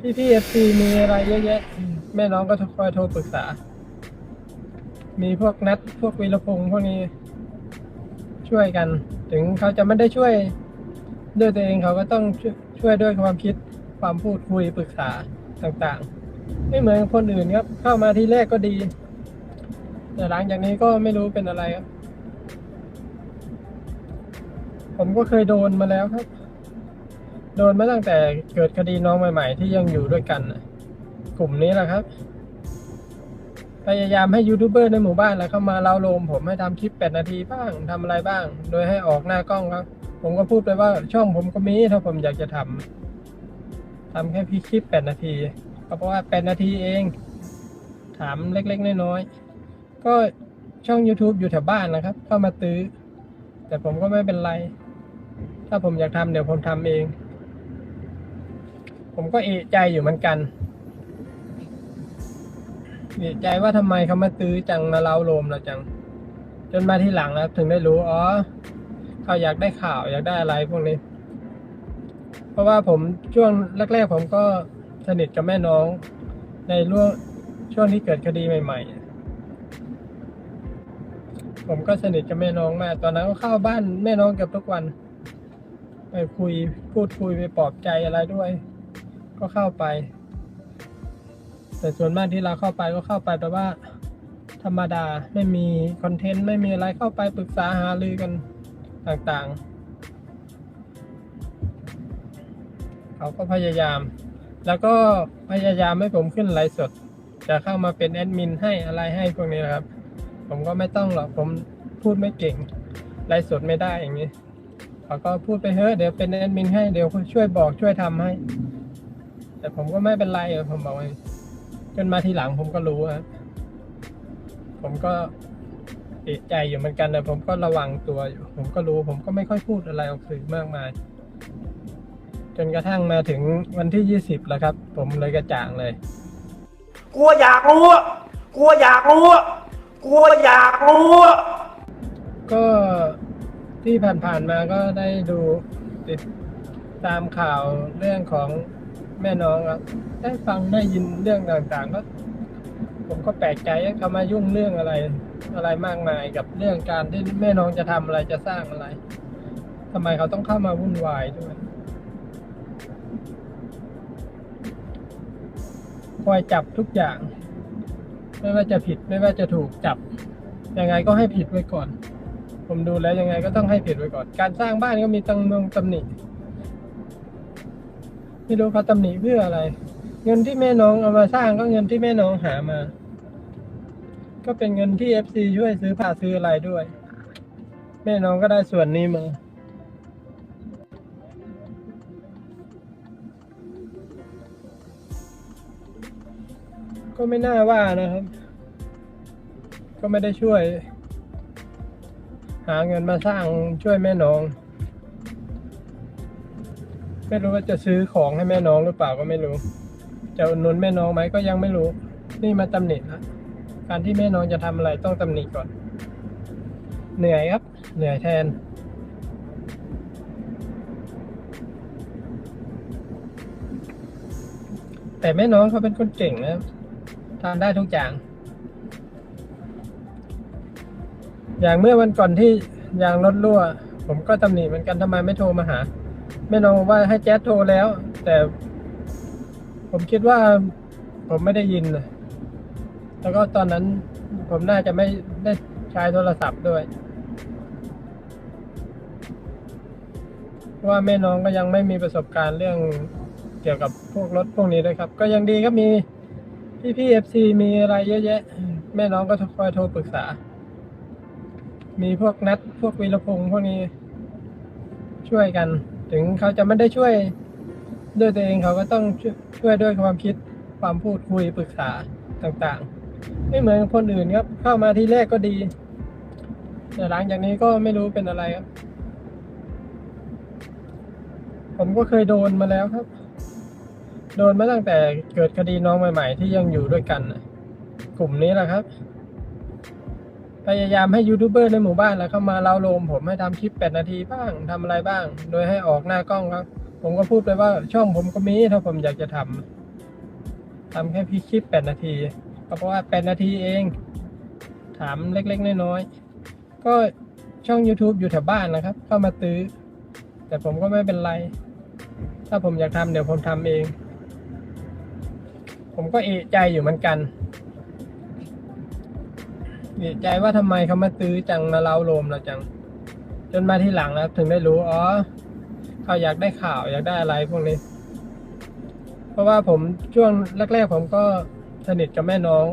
พี่พี่เอฟซีมีอะไรเยอะแยะ แม่น้องก็คอยโทรปรึกษา มีพวกนัดพวกวีรพงษ์พวกนี้ ช่วยกัน ถึงเขาจะไม่ได้ช่วยด้วยตัวเองเขาก็ต้องช่วยช่วยด้วยความคิดความพูดคุยปรึกษาต่างๆ ไม่เหมือนคนอื่นครับ เข้ามาทีแรกก็ดี แต่หลังจากนี้ก็ไม่รู้เป็นอะไรครับ ผมก็เคยโดนมาแล้วครับ โดนมาตั้งแต่เกิดคดีน้องใหม่ ๆ ที่ยังอยู่ด้วยกันกลุ่มนี้แหละครับ พยายามให้ยูทูบเบอร์ในหมู่บ้านแล้วเข้ามาเล่าโลมผมให้ทำคลิปแปดนาทีบ้างทำอะไรบ้าง โดยให้ออกหน้ากล้องครับ ผมก็พูดไปว่าช่องผมก็มีถ้าผมอยากจะทำทำแค่พี่คลิปแปดนาทีก็เพราะว่าแปดนาทีเอง ถามเล็กๆน้อยๆก็ช่อง YouTube อยู่แถวบ้านนะครับ เข้ามาตื้อ แต่ผมก็ไม่เป็นไร ถ้าผมอยากทำเดี๋ยวผมทำเอง ผมก็เอะใจอยู่เหมือนกันเอะใจว่าทำไมเขามาตื้อจังมาเล้าโลมเราจัง จนมาที่หลังนะครับถึงได้รู้อ๋อเขาอยากได้ข่าวอยากได้อะไรพวกนี้ เพราะว่าผมช่วงแรกๆผมก็สนิทกับแม่น้อง ในร่วงช่วงที่เกิดคดีใหม่ๆ ผมก็สนิทกับแม่น้องมากตอนนั้นก็เข้าบ้านแม่น้องเกือบทุกวัน ไปคุยพูดคุยไปปลอบใจอะไรด้วย ก็เข้าไป แต่ส่วนมากที่เราเข้าไปก็เข้าไปแบบว่า ธรรมดาไม่มีคอนเทนต์ไม่มีอะไรเข้าไปปรึกษาหารือกันต่างๆ เขาก็พยายาม แล้วก็พยายามให้ผมขึ้นไลฟ์สด จะเข้ามาเป็นแอดมินให้อะไรให้พวกนี้นะครับ ผมก็ไม่ต้องหรอกผมพูดไม่เก่งไลฟ์สดไม่ได้อย่างนี้เขาก็พูดไปเฮ้ยเดี๋ยวเป็นแอดมินให้เดี๋ยวช่วยบอกช่วยทำให้ แต่ผมก็ไม่เป็นไรเออผมบอกว่าจนมาทีหลังผมก็รู้ครับผมก็เอะใจอยู่เหมือนกันแต่ผมก็ระวังตัวอยู่ ผมก็รู้ ผมก็ไม่ค่อยพูดอะไรออกสื่อมากมาย จนกระทั่งมาถึงวันที่ยี่สิบแล้วครับ ผมเลยกระจ่างเลยกลัวอยากรู้อะกลัวอยากรู้อะกลัวอยากรู้อะก็ที่ผ่านๆมาก็ได้ดูติดตามข่าวเรื่องของ แม่น้องครับได้ฟังได้ยินเรื่องต่างๆก็ผมก็แปลกใจเขามายุ่งเรื่องอะไร อะไรมากมายกับเรื่องการที่แม่น้องจะทำอะไรจะสร้างอะไรทำไมเขาต้องเข้ามาวุ่นวายด้วยคอยจับทุกอย่าง ไม่ว่าจะผิดไม่ว่าจะถูกจับยังไงก็ให้ผิดไว้ก่อน ผมดูแล้วยังไงก็ต้องให้ผิดไว้ก่อน การสร้างบ้านก็มีตังเมืองตำหนิ ไม่รู้เขาตำหนิเพื่ออะไร เงินที่แม่น้องเอามาสร้างก็เงินที่แม่น้องหามา ก็เป็นเงินที่เอฟซีช่วยซื้อผ้าซื้ออะไรด้วย แม่น้องก็ได้ส่วนนี้มาก็ไม่น่าว่านะครับ ก็ไม่ได้ช่วย หาเงินมาสร้างช่วยแม่น้อง ไม่รู้ว่าจะซื้อของให้แม่น้องหรือเปล่าก็ไม่รู้ จะอุดหนุนแม่น้องไหมก็ยังไม่รู้ นี่มาตำหนิละการที่แม่น้องจะทำอะไรต้องตำหนิก่อน เหนื่อยครับ เหนื่อยแทน แต่แม่น้องเขาเป็นคนเก่งนะทำได้ทุกอย่างอย่างเมื่อวันก่อนที่ยางรถรั่ว ผมก็ตำหนิเหมือนกันทำไมไม่โทรมาหา แม่น้องว่าให้แจ๊สโทรแล้ว แต่ ผมคิดว่า ผมไม่ได้ยินนะแล้วก็ตอนนั้น ผมน่าจะไม่ได้ใช้โทรศัพท์ด้วยว่าแม่น้องก็ยังไม่มีประสบการณ์เรื่องเกี่ยวกับพวกรถพวกนี้ด้วยครับ ก็ยังดีก็มีพี่พี่เอฟซีมีอะไรเยอะแยะ แม่น้องก็คอยโทรปรึกษา มีพวกนัดพวกวีรพงษ์พวกนี้ช่วยกัน ถึงเขาจะไม่ได้ช่วยด้วยตัวเองเขาก็ต้องช่วยด้วยความคิดความพูดคุยปรึกษาต่างๆ ไม่เหมือนคนอื่นครับ เข้ามาทีแรกก็ดี แต่หลังจากนี้ก็ไม่รู้เป็นอะไรครับ ผมก็เคยโดนมาแล้วครับ โดนมาตั้งแต่เกิดคดีน้องใหม่ ๆ ที่ยังอยู่ด้วยกันกลุ่มนี้แหละครับ พยายามให้ยูทูบเบอร์ในหมู่บ้านแล้วเข้ามาเล่าโลมผมให้ทำคลิปแปดนาทีบ้างทำอะไรบ้าง โดยให้ออกหน้ากล้องครับ ผมก็พูดไปว่าช่องผมก็มีถ้าผมอยากจะททำแค่พี่คลิปแปดนาทีเพราะว่าแปดนาทีเอง ถามเล็กๆน้อยๆก็ช่อง YouTube อยู่แถวบ้านนะครับ เข้ามาตื้อ แต่ผมก็ไม่เป็นไร ถ้าผมอยากทำเดี๋ยวผมทำเอง ผมก็เอะใจอยู่เหมือนกัน เอะใจว่าทำไมเขามาตื้อจังมาเล้าโลมเราจัง จนมาที่หลังนะครับถึงได้รู้อ๋อเขาอยากได้ข่าวอยากได้อะไรพวกนี้ เพราะว่าผมช่วงแรกๆผมก็สนิทกับแม่น้อง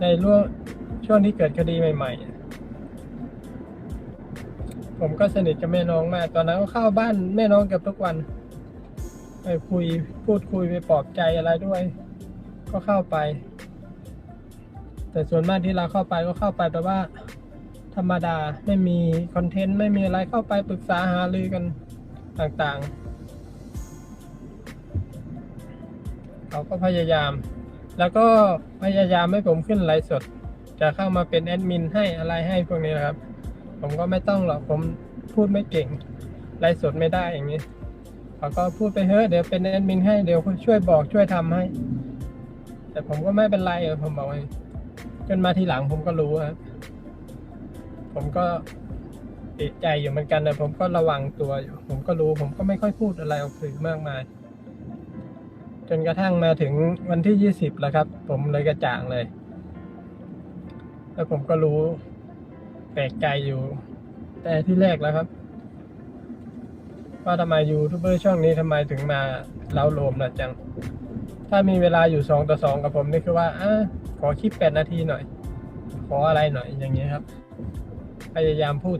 ในร่วงช่วงที่เกิดคดีใหม่ๆ ผมก็สนิทกับแม่น้องมากตอนนั้นก็เข้าบ้านแม่น้องเกือบทุกวันไปคุยพูดคุยไปปลอบใจอะไรด้วย ก็เข้าไป แต่ส่วนมากที่เราเข้าไปก็เข้าไปแบบว่า ธรรมดาไม่มีคอนเทนต์ไม่มีอะไรเข้าไปปรึกษาหารือกันต่างๆ เขาก็พยายาม แล้วก็พยายามให้ผมขึ้นไลฟ์สด จะเข้ามาเป็นแอดมินให้อะไรให้พวกนี้นะครับ ผมก็ไม่ต้องหรอกผมพูดไม่เก่งไลฟ์สดไม่ได้อย่างนี้เขาก็พูดไปเฮ้ยเดี๋ยวเป็นแอดมินให้เดี๋ยวช่วยบอกช่วยทำให้ แต่ผมก็ไม่เป็นไรเออผมบอกไว้ จนมาทีหลังผมก็รู้ครับผมก็เอะใจอยู่เหมือนกันแต่ผมก็ระวังตัวอยู่ ผมก็รู้ ผมก็ไม่ค่อยพูดอะไรออกสื่อมากมาย จนกระทั่งมาถึงวันที่ยี่สิบแล้วครับ ผมเลยกระจ่างเลย แล้วผมก็รู้แปลกใจอยู่ แต่ที่แรกแล้วครับ ว่าทำไมยูทูบเบอร์ช่องนี้ทำไมถึงมาเล้าโลมนะจัง ถ้ามีเวลาอยู่สองต่อสองกับผมนี่คือว่าอะ ขอคลิปแปดนาทีหน่อย ขออะไรหน่อยอย่างนี้ยครับ พยายามพูด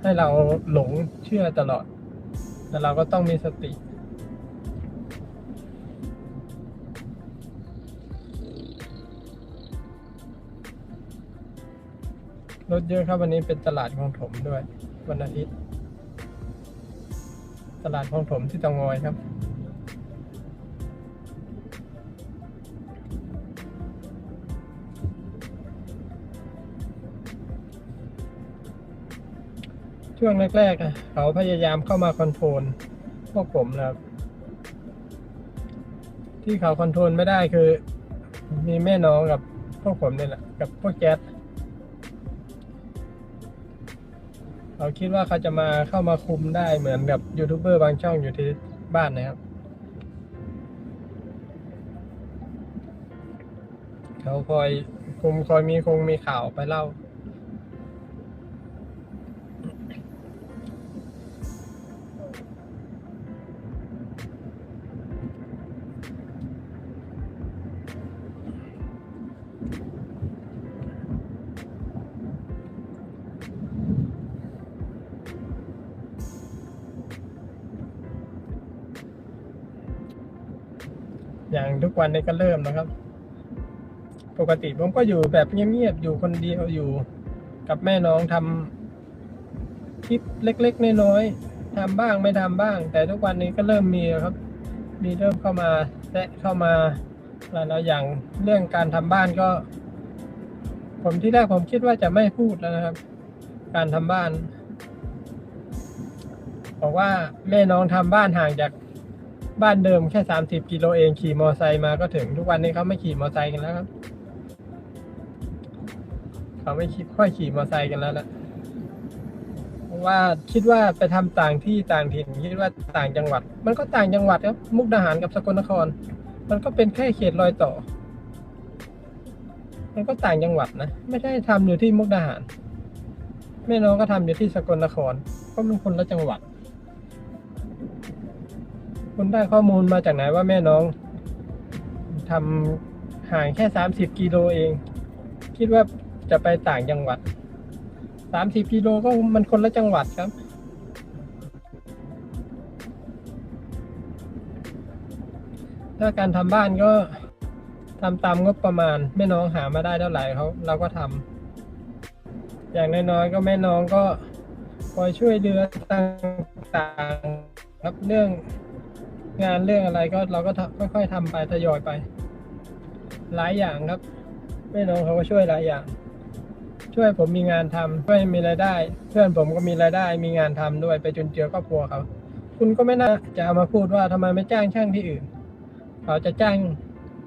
ให้เราหลงเชื่อตลอด แต่เราก็ต้องมีสติรถเยอะครับวันนี้เป็นตลาดของถมด้วย วันอาทิตย์ ตลาดของถมที่เตางอยครับ ช่วงแรกๆอะเขาพยายามเข้ามาคอนโทรลพวกผมนะครับ ที่เขาคอนโทรลไม่ได้คือ มีแม่น้องกับพวกผมเนี่ยแหละกับพวกแก๊สเขาคิดว่าเขาจะมาเข้ามาคุมได้เหมือนกับยูทูบเบอร์บางช่องอยู่ที่บ้านนะครับ เขาคอยคุมคอยมีคงมีข่าวไปเล่า ทุกวันนี้ก็เริ่มนะครับ ปกติผมก็อยู่แบบเงียบๆอยู่คนเดียวอยู่กับแม่น้องทำคลิปเล็กๆน้อยๆทำบ้างไม่ทำบ้าง แต่ทุกวันนี้ก็เริ่มมีครับ มีเริ่มเข้ามาแทะเข้ามาแล้วอย่างเรื่องการทำบ้านก็ ผมที่แรกผมคิดว่าจะไม่พูดแล้วนะครับ การทำบ้านบอกว่าแม่น้องทำบ้านห่างจาก บ้านเดิมแค่สามสิบกิโลเองขี่มอไซค์มาก็ถึงทุกวันนี้เขาไม่ขี่มอไซค์กันแล้วครับเขาไม่คิดค่อยขี่มอไซค์กันแล้วละเพราะว่าคิดว่าไปทำต่างที่ต่างถิ่นคิดว่าต่างจังหวัด มันก็ต่างจังหวัดครับมุกดาหารกับสกลนคร มันก็เป็นแค่เขตรอยต่อ มันก็ต่างจังหวัดนะไม่ได้ทำอยู่ที่มุกดาหารแม่น้องก็ทำอยู่ที่สกลนครก็เป็นคนละจังหวัด คุณได้ข้อมูลมาจากไหนว่าแม่น้องทำห่างแค่สามสิบกิโลเอง คิดว่าจะไปต่างจังหวัดสามสิบกิโลก็มันคนละจังหวัดครับ ถ้าการทำบ้านก็ทำตามงบประมาณ แม่น้องหามาได้เท่าไหร่เขาเราก็ทำอย่างน้อยๆก็แม่น้องก็คอยช่วยเหลือต่างๆครับเรื่อง งานเรื่องอะไรก็เราก็ค่อยๆทำไปทยอยไป หลายอย่างครับแม่น้องเขาก็ช่วยหลายอย่าง ช่วยผมมีงานทำช่วยมีรายได้ เพื่อนผมก็มีรายได้ มีงานทำด้วยไปจนเจือครอบครัวเขาคุณก็ไม่น่าจะเอามาพูดว่าทำไมไม่จ้างช่างที่อื่น เขาจะจ้าง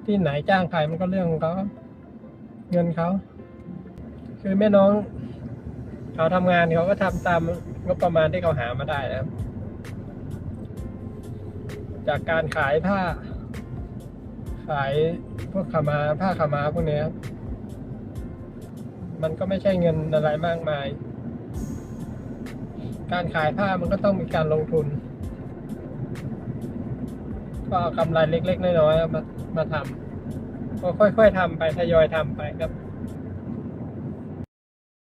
ที่ไหนจ้างใครมันก็เรื่องของเขาเงินเขา คือแม่น้อง เขาทำงานเขาก็ทำตามงบประมาณที่เขาหามาได้นะครับ จากการขายผ้า ขายพวกขามาผ้าขามาพวกนี้ครับมันก็ไม่ใช่เงินอะไรมากมาย การขายผ้ามันก็ต้องมีการลงทุน ก็กำไรเล็กๆน้อยๆมามาทำก็ค่อยๆทำไปทยอยทำไปครับ